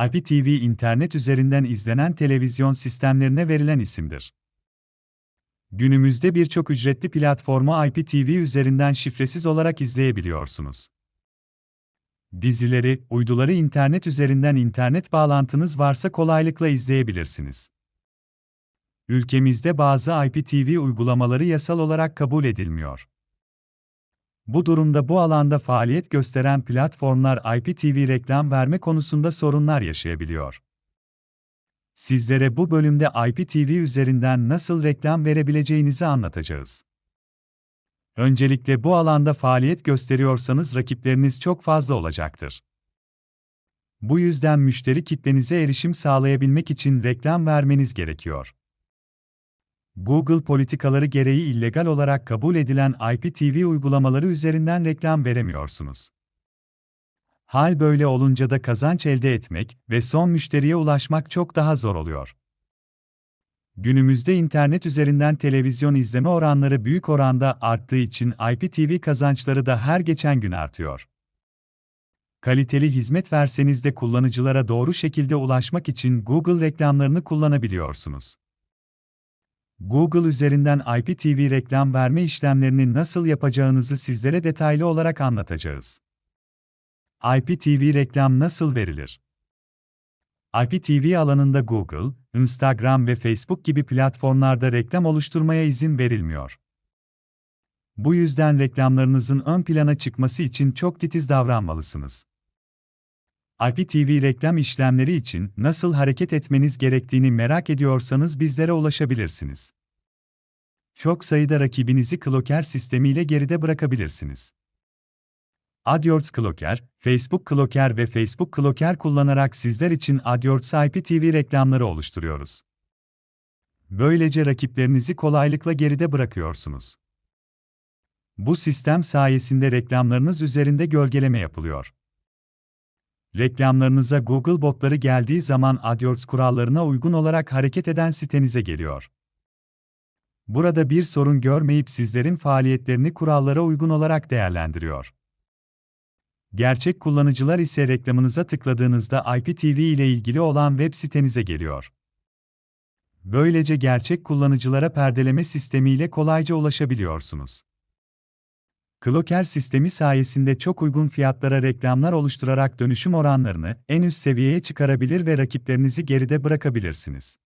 IPTV internet üzerinden izlenen televizyon sistemlerine verilen isimdir. Günümüzde birçok ücretli platformu IPTV üzerinden şifresiz olarak izleyebiliyorsunuz. Dizileri, uyduları internet üzerinden internet bağlantınız varsa kolaylıkla izleyebilirsiniz. Ülkemizde bazı IPTV uygulamaları yasal olarak kabul edilmiyor. Bu durumda bu alanda faaliyet gösteren platformlar IPTV reklam verme konusunda sorunlar yaşayabiliyor. Sizlere bu bölümde IPTV üzerinden nasıl reklam verebileceğinizi anlatacağız. Öncelikle bu alanda faaliyet gösteriyorsanız rakipleriniz çok fazla olacaktır. Bu yüzden müşteri kitlenize erişim sağlayabilmek için reklam vermeniz gerekiyor. Google politikaları gereği illegal olarak kabul edilen IPTV uygulamaları üzerinden reklam veremiyorsunuz. Hal böyle olunca da kazanç elde etmek ve son müşteriye ulaşmak çok daha zor oluyor. Günümüzde internet üzerinden televizyon izleme oranları büyük oranda arttığı için IPTV kazançları da her geçen gün artıyor. Kaliteli hizmet verseniz de kullanıcılara doğru şekilde ulaşmak için Google reklamlarını kullanabiliyorsunuz. Google üzerinden IPTV reklam verme işlemlerini nasıl yapacağınızı sizlere detaylı olarak anlatacağız. IPTV reklam nasıl verilir? IPTV alanında Google, Instagram ve Facebook gibi platformlarda reklam oluşturmaya izin verilmiyor. Bu yüzden reklamlarınızın ön plana çıkması için çok titiz davranmalısınız. IPTV reklam işlemleri için nasıl hareket etmeniz gerektiğini merak ediyorsanız bizlere ulaşabilirsiniz. Çok sayıda rakibinizi Clocker sistemiyle geride bırakabilirsiniz. AdWords Clocker, Facebook Clocker ve Facebook Clocker kullanarak sizler için AdWords IPTV reklamları oluşturuyoruz. Böylece rakiplerinizi kolaylıkla geride bırakıyorsunuz. Bu sistem sayesinde reklamlarınız üzerinde gölgeleme yapılıyor. Reklamlarınıza Google botları geldiği zaman AdWords kurallarına uygun olarak hareket eden sitenize geliyor. Burada bir sorun görmeyip sizlerin faaliyetlerini kurallara uygun olarak değerlendiriyor. Gerçek kullanıcılar ise reklamınıza tıkladığınızda IPTV ile ilgili olan web sitenize geliyor. Böylece gerçek kullanıcılara perdeleme sistemiyle kolayca ulaşabiliyorsunuz. Clocker sistemi sayesinde çok uygun fiyatlara reklamlar oluşturarak dönüşüm oranlarını en üst seviyeye çıkarabilir ve rakiplerinizi geride bırakabilirsiniz.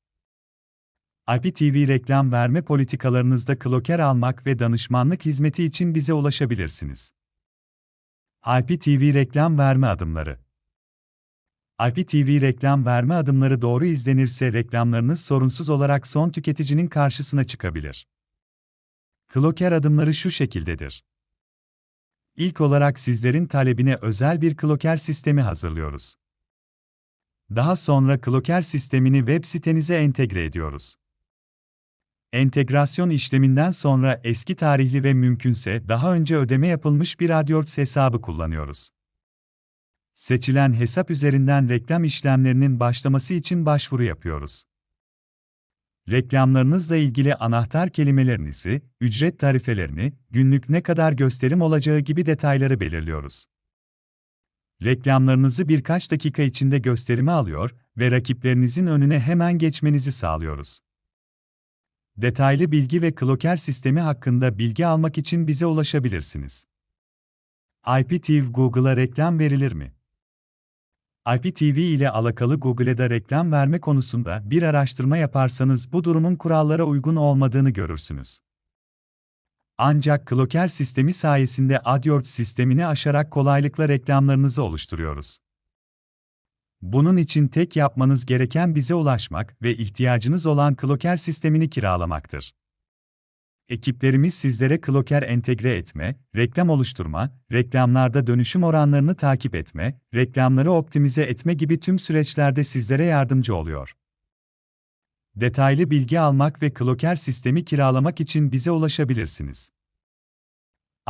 IPTV reklam verme politikalarınızda Clocker almak ve danışmanlık hizmeti için bize ulaşabilirsiniz. IPTV reklam verme adımları IPTV reklam verme adımları doğru izlenirse reklamlarınız sorunsuz olarak son tüketicinin karşısına çıkabilir. Clocker adımları şu şekildedir. İlk olarak sizlerin talebine özel bir Clocker sistemi hazırlıyoruz. Daha sonra Clocker sistemini web sitenize entegre ediyoruz. Entegrasyon işleminden sonra eski tarihli ve mümkünse daha önce ödeme yapılmış bir AdWords hesabı kullanıyoruz. Seçilen hesap üzerinden reklam işlemlerinin başlaması için başvuru yapıyoruz. Reklamlarınızla ilgili anahtar kelimelerinizi, ücret tarifelerini, günlük ne kadar gösterim olacağı gibi detayları belirliyoruz. Reklamlarınızı birkaç dakika içinde gösterime alıyor ve rakiplerinizin önüne hemen geçmenizi sağlıyoruz. Detaylı bilgi ve Clocker sistemi hakkında bilgi almak için bize ulaşabilirsiniz. IPTV Google'a reklam verilir mi? IPTV ile alakalı Google'a reklam verme konusunda bir araştırma yaparsanız bu durumun kurallara uygun olmadığını görürsünüz. Ancak Clocker sistemi sayesinde AdWords sistemini aşarak kolaylıkla reklamlarınızı oluşturuyoruz. Bunun için tek yapmanız gereken bize ulaşmak ve ihtiyacınız olan Clocker sistemini kiralamaktır. Ekiplerimiz sizlere Clocker entegre etme, reklam oluşturma, reklamlarda dönüşüm oranlarını takip etme, reklamları optimize etme gibi tüm süreçlerde sizlere yardımcı oluyor. Detaylı bilgi almak ve Clocker sistemi kiralamak için bize ulaşabilirsiniz.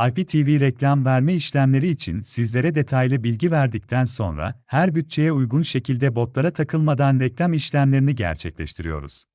IPTV reklam verme işlemleri için sizlere detaylı bilgi verdikten sonra her bütçeye uygun şekilde botlara takılmadan reklam işlemlerini gerçekleştiriyoruz.